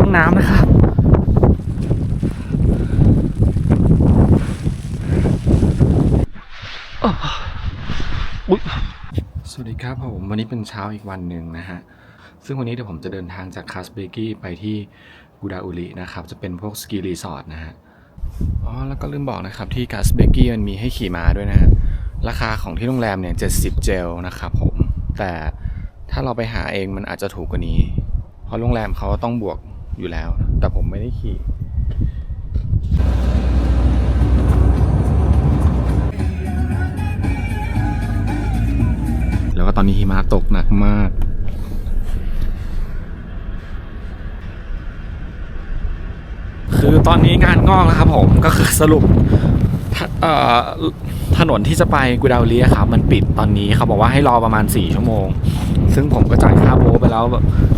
ห้องน้ำนะครับอุ๊ยสวัสดีครับผม วันนี้เป็นเช้าอีกวันหนึ่งนะฮะ ซึ่งวันนี้เดี๋ยวผมจะเดินทางจากคาสเบกี้ไปที่กูดาอุรินะครับ จะเป็นพวกสกีรีสอร์ทนะฮะ อ๋อ แล้วก็ลืมบอกนะครับ ที่คาสเบกี้มันมีให้ขี่ม้าด้วยนะฮะ ราคาของที่โรงแรมเนี่ย 70 เจลนะครับผม แต่ถ้าเราไปหาเองมันอาจจะถูกกว่านี้ เพราะโรงแรมเขาต้องบวก อยู่แล้ว แต่ผมไม่ได้ขี่แล้วก็ตอนนี้หิมะตกหนักมาก คือตอนนี้งานงอกแล้วครับผมก็คือสรุปถนนที่จะไปกูดาวเลียครับ มันปิดตอนนี้เขาบอกว่าให้รอประมาณ 4 ชั่วโมง ซึ่งผมก็จ่ายค่าโบไปแล้ว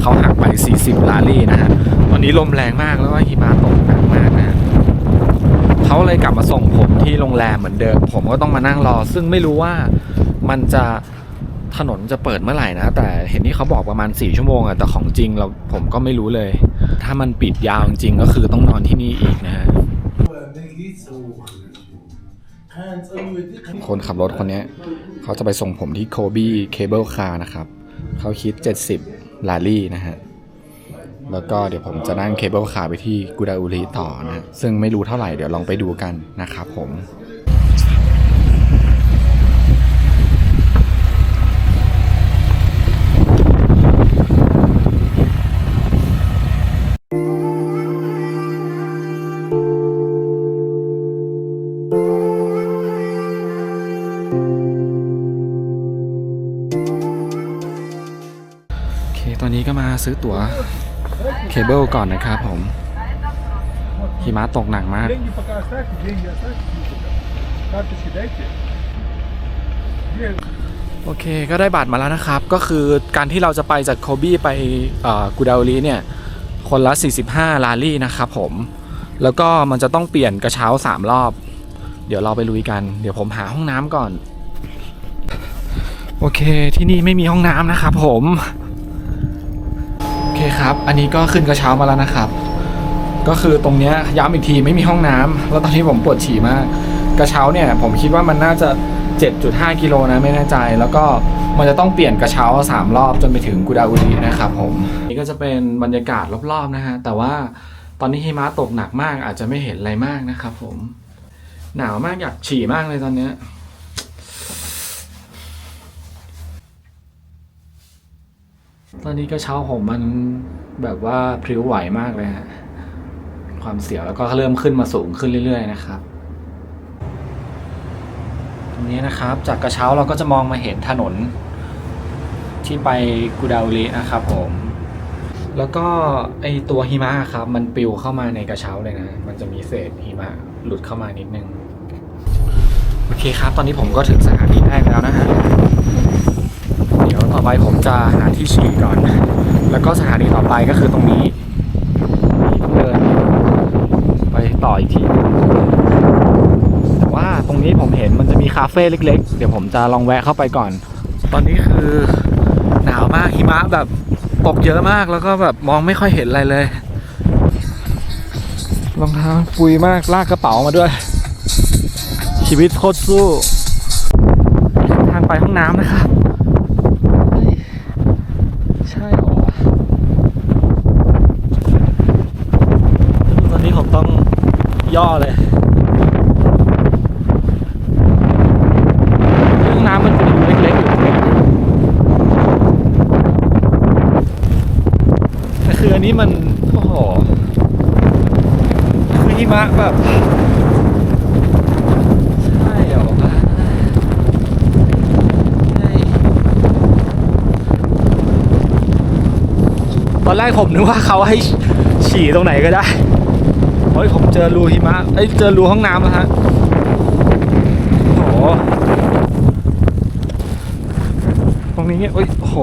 เขาหักไป 40ลารี่นะฮะ ตอนนี้ลมแรงมากแล้วก็หิมะตกหนักมากนะเขาเลยกลับมาส่งผมที่โรงแรมเหมือนเดิม ผมก็ต้องมานั่งรอ ซึ่งไม่รู้ว่ามันจะถนนจะเปิดเมื่อไหร่นะ แต่เห็นที่เขาบอกประมาณ 4 ชั่วโมงอะแต่ของจริงเราผมก็ไม่รู้เลย ถ้ามันปิดยาวจริงก็คือต้องนอนที่นี่อีกนะฮะคนขับรถคนนี้เขาจะไปส่งผมที่โคบี้เคเบิลคาร์นะครับ เขาคิด 70 ลารี่นะฮะ แล้วก็เดี๋ยวผมจะนั่งเคเบิลคาร์ไปที่กูดาอุริต่อนะ ซึ่งไม่รู้เท่าไหร่เดี๋ยวลองไปดูกันนะครับผมโอเคตอนนี้ก็มาซื้อตั๋ว เคเบิลก่อนนะครับผมหิมะตกหนักมาก โอเคก็ได้บัตรมาแล้วนะครับ ก็คือการที่เราจะไปจากโคบี้ไปกูดาลีเนี่ย คนละ 45 ลาลี่นะครับผม แล้วก็มันจะต้องเปลี่ยนกระเช้า 3 รอบ เดี๋ยวเราไปลุยกัน เดี๋ยวผมหาห้องน้ำก่อน โอเคที่นี่ไม่มีห้องน้ำนะครับผม คครับ อันนี้ก็ขึ้นกระเช้ามาแล้วนะครับ ก็คือตรงเนี้ยย้ำอีกทีไม่มีห้องน้ำแล้วตอนนี้ผมปวดฉี่มาก กระเช้าเนี่ยผมคิดว่ามันน่าจะ 7.5 กิโลนะไม่แน่ใจ แล้วก็มันจะต้องเปลี่ยนกระเช้า 3 รอบจนไปถึงกูดาอุรีนะครับผมนี่ก็จะเป็นบรรยากาศรอบๆนะฮะแต่ว่าตอนนี้หิมะตกหนักมากอาจจะไม่เห็นอะไรมากนะครับผม หนาวมากอยากฉี่มากเลยตอนเนี้ย ตอนนี้กระเช้าผมมันแบบว่าพริ้วไหวมากเลยฮะความเสียวแล้วก็เริ่มขึ้นมาสูงขึ้นเรื่อย ๆ นะครับ ตรงนี้นะครับ จากกระเช้าเราก็จะมองมาเห็นถนน ที่ไปกูดาอุรินะครับผม แล้วก็ไอตัวหิมะครับ มันปลิวเข้ามาในกระเช้าเลยนะ มันจะมีเศษหิมะหลุดเข้ามานิดนึง โอเคครับ ตอนนี้ผมก็ถึงสถานีแรกแล้วนะฮะ ไปผมจะหาที่ฉี่ก่อน แล้วก็สถานีต่อไปก็คือตรงนี้ต้องเดินไปต่ออีกทีแต่ว่าตรงนี้ผมเห็นมันจะมีคาเฟ่เล็ก ๆ เดี๋ยวผมจะลองแวะเข้าไปก่อน ตอนนี้คือหนาวมากหิมะแบบตกเยอะมากแล้วก็แบบมองไม่ค่อยเห็นอะไรเลยรองเท้าปุยมากลากกระเป๋ามาด้วย ชีวิตโคตรสู้ทางไปห้องน้ำนะครับ เฮ้ยใช่เหรอวะตอนนี้ผมต้องย่อเลยห้องน้ำมันเป็นรูเล็กๆอยู่ตรงนี้แต่คื ออันนี้มันโอ้โหคือหิมะแบบใช่เหรอวะตอนแรกผมนึกว่าเขาให้ฉี่ตรงไหนก็ได้เฮ้ยผมเจอรูหิมะเอ้ยเจอรูห้องน้ำแล้วฮะโอ้โหตรงนี้เอ้ยโอ้โห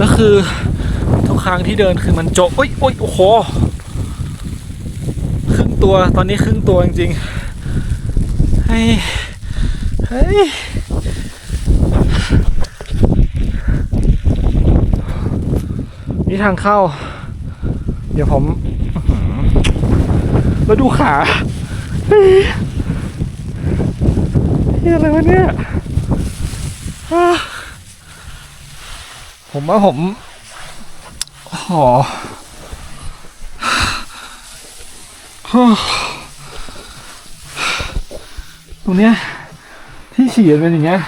แล้ว คือทุกครั้งที่เดินคือมันโจะโอ้ยโอ้ยโอ้โหครึ่งตัวตอนนี้ครึ่งตัวจริงๆเฮ้ยเฮ้ยนี่ทางเข้า เดี๋ยวผมแล้วดูขาเฮ้ยอะไรวะเนี่ย ผมว่าผมโอ้โหฮ่าตรงเนี้ย ที่ฉี่เป็นอย่างเงี้ย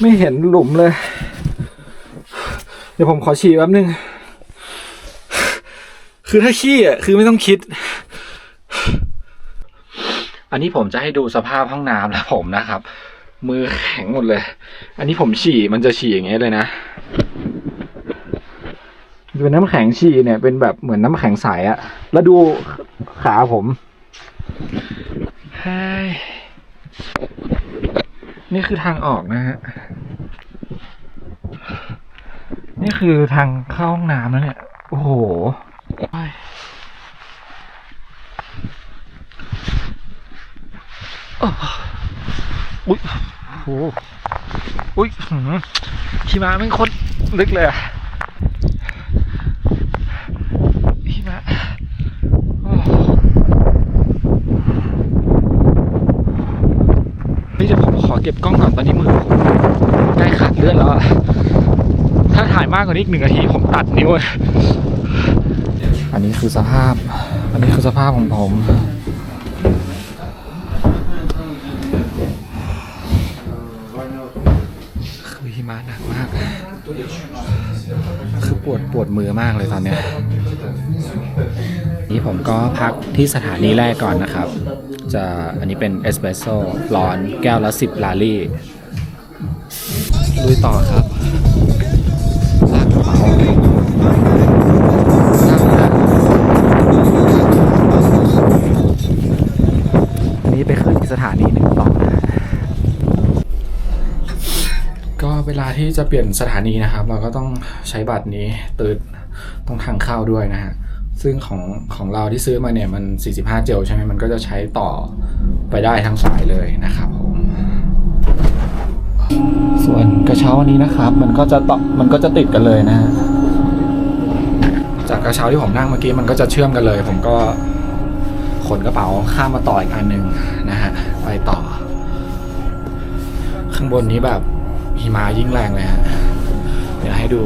ไม่เห็นหลุมเลย เดี๋ยวผมขอฉี่แป๊บนึง คือถ้าขี้อะ คือไม่ต้องคิด อันนี้ผมจะให้ดูสภาพห้องน้ำแล้วผมนะครับ มือแข็งหมดเลย อันนี้ผมฉี่มันจะฉี่อย่างเงี้ยเลยนะเป็นน้ำแข็งฉี่เนี่ยเป็นแบบเหมือนน้ำแข็งใสอะแล้วดูขาผมนี่คือทางออกนะฮะ นี่คือทางเข้าห้องน้ำแล้วเนี่ย โอ้โหไป อุ้ยโหอุ้ยหืมขี่ม้าเป็นคนลึกเลยอะขี่ม้าโอ้นี่เดี๋ยวผมขอเก็บกล้องก่อนตอนนี้มือผมใกล้ขาดเลือดแล้วอะถ้าถ่ายมากกว่านี้อีกหนึ่งนาทีผมตัดนิ้วเลยอันนี้คือสภาพ อันนี้คือสภาพของผม คือ หิมะหนักมาก คือปวดปวดมือมากเลยตอนเนี้ยนี่ผมก็พักที่สถานีแรกก่อนนะครับ จะอันนี้เป็นเอสเปรสโซ่ร้อนแก้วละ10 ลาลี่ลุยต่อครับ ลาที่จะเปลี่ยนสถานีนะครับ เราก็ต้องใช้บัตรนี้ตืดต้องทางเข้าด้วยนะฮะซึ่งของของเราที่ซื้อมาเนี่ยมัน 45 เจลใช่ไหมมันก็จะใช้ต่อไปได้ทั้งสายเลยนะครับผมส่วนกระเช้าอันนี้นะครับ มันก็จะต่อมันก็จะติดกันเลยนะฮะจากกระเช้าที่ผมนั่งเมื่อกี้มันก็จะเชื่อมกันเลย ผมก็ขนกระเป๋าข้ามมาต่ออีกอันหนึ่งนะฮะไปต่อ ข้างบนนี้แบบ หิมะยิ่งแรงเลยฮะ เดี๋ยวให้ดู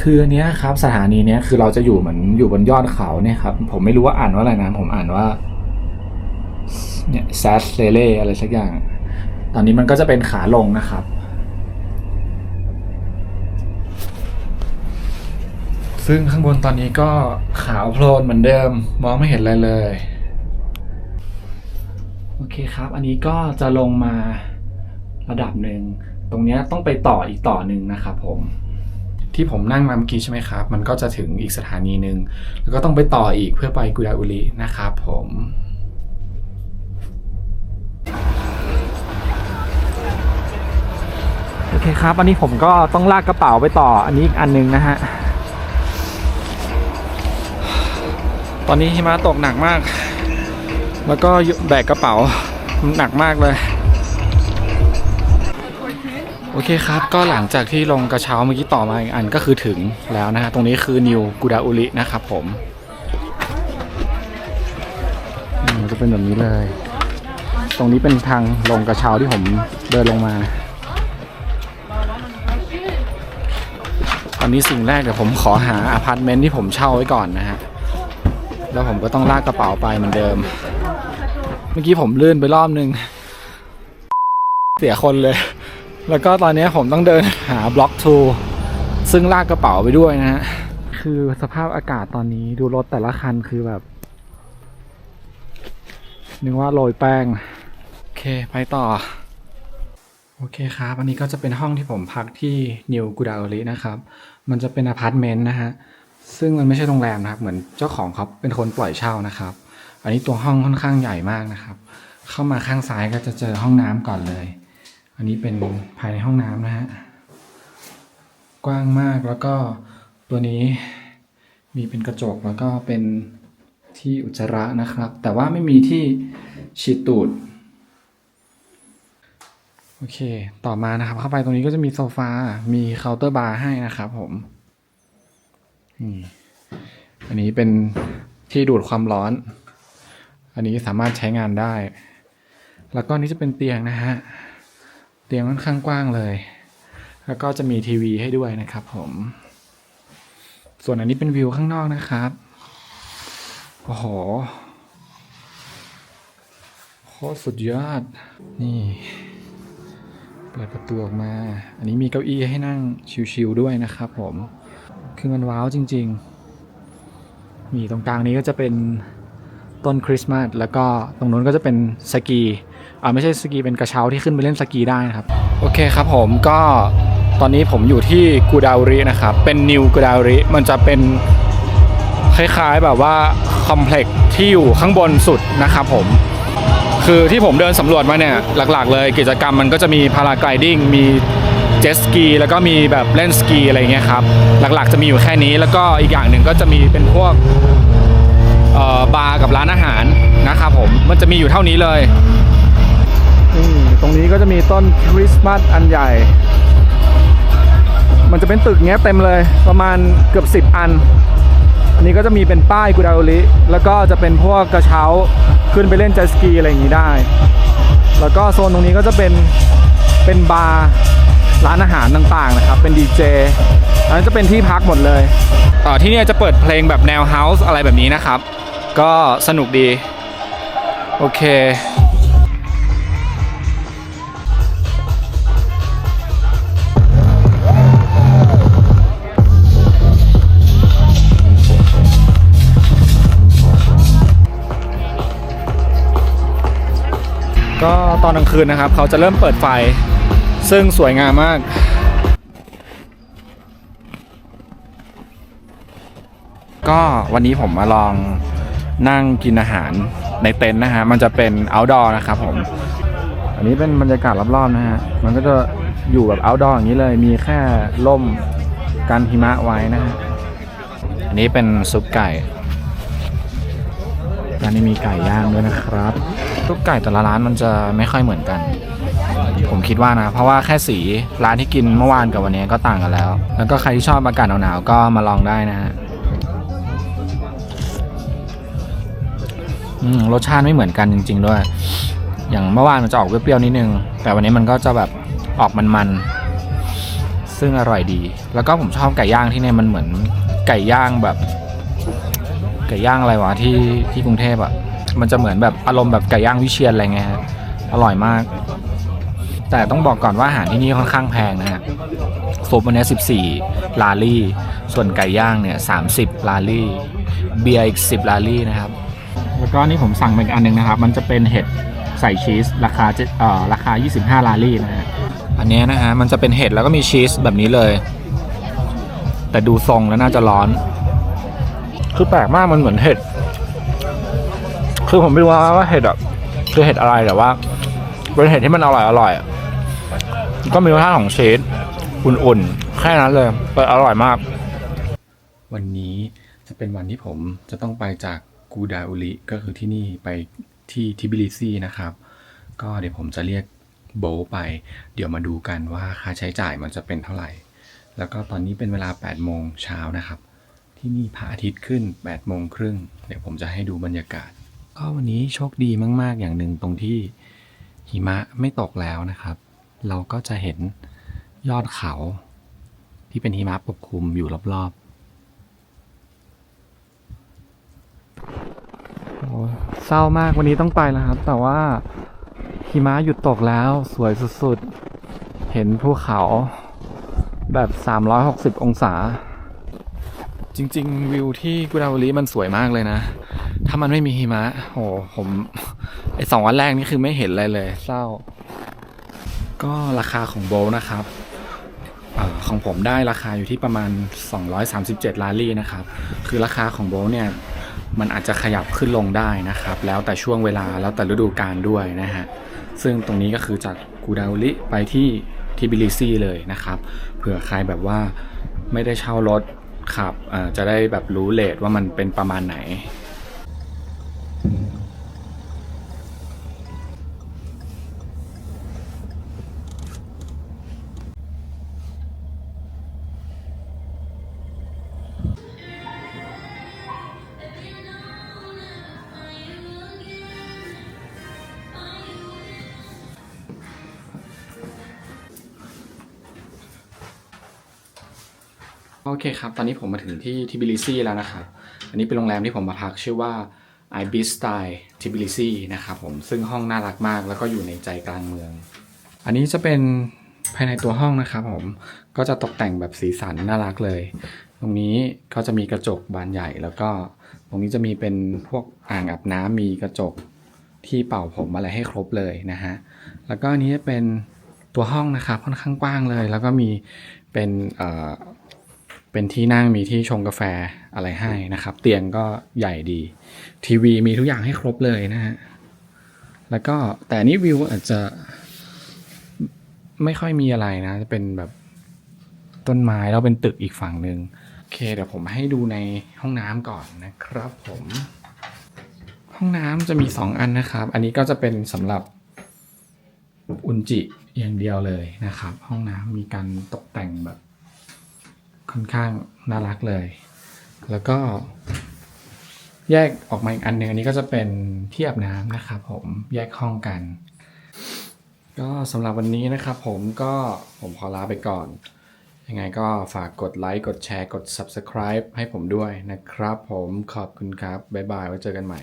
คืออันเนี้ยครับสถานีเนี้ยคือเราจะอยู่เหมือนอยู่บนยอดเขาเนี่ยครับ ผมไม่รู้ว่าอ่านว่าอะไรนะ ผมอ่านว่าเนี่ยแซสเลเล่อะไรสักอย่าง ตอนนี้มันก็จะเป็นขาลงนะครับ ซึ่งข้างบนตอนนี้ก็ขาวโพลนเหมือนเดิม มองไม่เห็นอะไรเลย โอเคครับ อันนี้ก็จะลงมาระดับหนึ่ง ตรงนี้ต้องไปต่ออีกต่อหนึ่งนะครับผมที่ผมนั่งมาเมื่อกี้ใช่ไหมครับ มันก็จะถึงอีกสถานีหนึ่ง แล้วก็ต้องไปต่ออีกเพื่อไปกุดาอุรินะครับผม โอเคครับ อันนี้ผมก็ต้องลากกระเป๋าไปต่ออันนี้อีกอันหนึงนะฮะ ตอนนี้หิมะตกหนักมาก แล้วก็แบกกระเป๋าหนักมากเลย โอเคครับก็หลังจากที่ลงกระเช้าเมื่อกี้ต่อมาอีกอันก็คือถึงแล้วนะฮะตรงนี้คือนิวกูดาอุรินะครับผมจะเป็นแบบนี้เลย ตรงนี้เป็นทางลงกระเช้าที่ผมเดินลงมา ตอนนี้สิ่งแรกเดี๋ยวผมขอหาอพาร์ตเมนต์ที่ผมเช่าไว้ก่อนนะฮะ แล้วผมก็ต้องลากกระเป๋าไปเหมือนเดิม เมื่อกี้ผมลื่นไปรอบนึง เสียคนเลย แล้วก็ตอนนี้ผมต้องเดินหาบล็อกทูซึ่งลากกระเป๋าไปด้วยนะฮะ คือสภาพอากาศตอนนี้ดูรถแต่ละคันคือแบบ นึกว่าโรยแป้ง โอเค ไปต่อ โอเคครับ อันนี้ก็จะเป็นห้องที่ผมพักที่นิวกูดาอรินะครับ มันจะเป็นอพาร์ตเมนต์นะฮะ ซึ่งมันไม่ใช่โรงแรมนะครับ เหมือนเจ้าของเขาเป็นคนปล่อยเช่านะครับ อันนี้ตัวห้องค่อนข้างใหญ่มากนะครับ เข้ามาข้างซ้ายก็จะเจอห้องน้ำก่อนเลย อันนี้เป็นภายในห้องน้ำนะฮะ กว้างมากแล้วก็ตัวนี้มีเป็นกระจกแล้วก็เป็นที่อุจจาระนะครับ แต่ว่าไม่มีที่ฉีดตูด โอเค ต่อมานะครับ เข้าไปตรงนี้ก็จะมีโซฟา มีเคาน์เตอร์บาร์ให้นะครับผม อันนี้เป็นที่ดูดความร้อน อันนี้สามารถใช้งานได้ แล้วก็นี้จะเป็นเตียงนะฮะ เตียงค่อนข้างกว้างเลย แล้วก็จะมีทีวีให้ด้วยนะครับผม ส่วนอันนี้เป็นวิวข้างนอกนะครับ โอ้โหโคตรสุดยอด นี่ เปิดประตูออกมา อันนี้มีเก้าอี้ให้นั่งชิลๆด้วยนะครับผม คือมันว้าวจริงๆ มีตรงกลางนี้ก็จะเป็นต้นคริสต์มาสแล้วก็ตรงนู้นก็จะเป็นสกีอ่าไม่ใช่สกีเป็นกระเช้าที่ขึ้นไปเล่นสกีได้นะครับ โอเคครับผมก็ตอนนี้ผมอยู่ที่กูดาวรินะครับ เป็นนิวกูดาวริมันจะเป็นคล้ายๆแบบว่าคอมเพล็กซ์ที่อยู่ข้างบนสุดนะครับผม คือที่ผมเดินสำรวจมาเนี่ยหลักๆเลยกิจกรรมมันก็จะมีพาราไกลดิ้งมี เจ็ตสกีแล้วก็มีแบบเล่นสกีอะไรเงี้ยครับ หลักๆจะมีอยู่แค่นี้แล้วก็อีกอย่างหนึ่งก็จะมีเป็นพวกเอ่อบาร์กับร้านอาหารนะครับผมมันจะมีอยู่เท่านี้เลยนี่ตรงนี้ก็จะมีต้นคริสต์มาสอันใหญ่ มันจะเป็นตึกเงี้ยเต็มเลยประมาณเกือบ 10 อัน อันนี้ก็จะมีเป็นป้ายกูดาโอลิแล้วก็จะเป็นพวกกระเช้าขึ้นไปเล่นเจ็ตสกีอะไรอย่างนี้ได้ แล้วก็โซนตรงนี้ก็จะเป็นเป็นบาร์ ร้านอาหารต่างๆนะครับ เป็นดีเจอันนั้นจะเป็นที่พักหมดเลยเอ่อที่นี่จะเปิดเพลงแบบแนวเฮาส์อะไรแบบนี้นะครับ ก็สนุกดี โอเคก็ตอนกลางคืนนะครับ เขาจะเริ่มเปิดไฟ ซึ่งสวยงามมาก ก็วันนี้ผมมาลองนั่งกินอาหารในเต็นท์นะฮะ มันจะเป็น outdoor นะครับผม อันนี้เป็นบรรยากาศรอบๆนะฮะ มันก็จะอยู่แบบ outdoor อย่างนี้เลย มีแค่ร่มกันหิมะไว้นะฮะ อันนี้เป็นซุปไก่ร้านนี้มีไก่ย่างด้วยนะครับทุกไก่แต่ละร้านมันจะไม่ค่อยเหมือนกัน ผมคิดว่านะ เพราะว่าแค่สีร้านที่กินเมื่อวานกับวันนี้ก็ต่างกันแล้ว แล้วก็ใครที่ชอบอากาศหนาวๆก็มาลองได้นะฮะรสชาติไม่เหมือนกันจริง ๆ ด้วย อย่างเมื่อวานมันจะออกเปรี้ยวๆนิดนึง แต่วันนี้มันก็จะแบบออกมันๆ ซึ่งอร่อยดี แล้วก็ผมชอบไก่ย่างที่เนี่ยมันเหมือนไก่ย่างแบบ ไก่ย่างอะไรวะที่ที่กรุงเทพอะ่ะ มันจะเหมือนแบบอารมณ์แบบไก่ย่างวิเชียนอะไรเงี้ยฮะอร่อยมาก แต่ต้องบอกก่อนว่าอาหารที่นี่ค่อนข้างแพงนะฮะซุปวันนี้ 14 ลาลี่ ส่วนไก่ย่างเนี่ย 30 ลาลี่ เบียร์อีก 10 ลาลี่นะครับ แล้วก็นี่ผมสั่งมาอีกอันหนึงนะครับ มันจะเป็นเห็ดใส่ชีส ราคาเอ่อราคา 25 ลาลี่นะฮะ อันนี้นะฮะ มันจะเป็นเห็ดแล้วก็มีชีสแบบนี้เลย แต่ดูทรงแล้วน่าจะร้อน คือแปลกมากมันเหมือนเห็ด คือผมไม่รู้ว่าเห็ดอะคือเห็ดอะไรแต่ว่าเป็นเห็ดที่มันอร่อยอร่อย ก็มีรสชาติของชีสอุ่นๆ แค่นั้นเลยแต่อร่อยมาก วันนี้จะเป็นวันที่ผมจะต้องไปจากกูดาอุริก็คือที่นี่ไปที่ทิบิลิซีนะครับ ก็เดี๋ยวผมจะเรียกโบไป เดี๋ยวมาดูกันว่าค่าใช้จ่ายมันจะเป็นเท่าไหร่ แล้วก็ตอนนี้เป็นเวลา 8 โมงเช้านะครับ ที่นี่พระอาทิตย์ขึ้น 8 โมงครึ่ง เดี๋ยวผมจะให้ดูบรรยากาศ ก็วันนี้โชคดีมาก ๆ อย่างหนึ่งตรงที่หิมะไม่ตกแล้วนะครับ เราก็จะเห็นยอดเขา ที่เป็นหิมะปกคลุมอยู่รอบๆโอ้ยเศร้ามากวันนี้ต้องไปแล้วครับ แต่ว่าหิมะหยุดตกแล้วสวยสุดๆ เห็นภูเขาแบบ 360 องศา จริง ๆ วิวที่กุดาวลีมันสวยมากเลยนะ ถ้ามันไม่มีหิมะโหผมไอสองวันแรกนี่คือไม่เห็นอะไรเลย เศร้า ก็ราคาของโบลนะครับอของผมได้ราคาอยู่ที่ประมาณ 237 ล้านลี่นะครับ คือราคาของโบลเนี่ยมันอาจจะขยับขึ้นลงได้นะครับ แล้วแต่ช่วงเวลาแล้วแต่ฤดูกาลด้วยนะฮะ ซึ่งตรงนี้ก็คือจากกูดาลิไปที่ทิบิลิซีเลยนะครับ เผื่อใครแบบว่าไม่ได้เช่ารถครับจะได้แบบรู้เลทว่ามันเป็นประมาณไหน โอเคครับ ตอนนี้ผมมาถึงที่ทิบิลิซีแล้วนะครับ อันนี้เป็นโรงแรมที่ผมมาพักชื่อว่า i b i s t y t b i l i s i นะครับผม ซึ่งห้องน่ารักมากแล้วก็อยู่ในใจกลางเมือง อันนี้จะเป็นภายในตัวห้องนะครับผม ก็จะตกแต่งแบบสีสันน่ารักเลย ตรงนี้ก็จะมีกระจกบานใหญ่ แล้วก็ตรงนี้จะมีเป็นพวกอ่างอาบน้ำมีกระจกที่เป่าผมอะไรให้ครบเลยนะฮะ แล้วก็อันนี้จะเป็นตัวห้องนะครับค่อนข้างกว้างเลย แล้วก็มีเป็น เป็นที่นั่งมีที่ชงกาแฟอะไรให้นะครับ เตียงก็ใหญ่ดี ทีวีมีทุกอย่างให้ครบเลยนะฮะแล้วก็แต่นนี้วิวอาจจะไม่ค่อยมีอะไรนะ จะเป็นแบบต้นไม้แล้วเป็นตึกอีกฝั่งหนึ่งโอเค เดี๋ยวผมให้ดูในห้องน้ำก่อนนะครับผม ห้องน้ำจะมีสองอันนะครับ อันนี้ก็จะเป็นสำหรับอุนจิอย่างเดียวเลยนะครับ ห้องน้ำมีการตกแต่งแบบ ค่อนข้างน่ารักเลย แล้วก็แยกออกมาอีกอันหนึ่งอันนี้ก็จะเป็นที่อาบน้ำนะครับผมแยกห้องกัน ก็สำหรับวันนี้นะครับผมก็ผมขอลาไปก่อน ยังไงก็ฝากกดไลค์กดแชร์กด subscribe ให้ผมด้วยนะครับผมขอบคุณครับ บ๊ายบายไว้เจอกันใหม่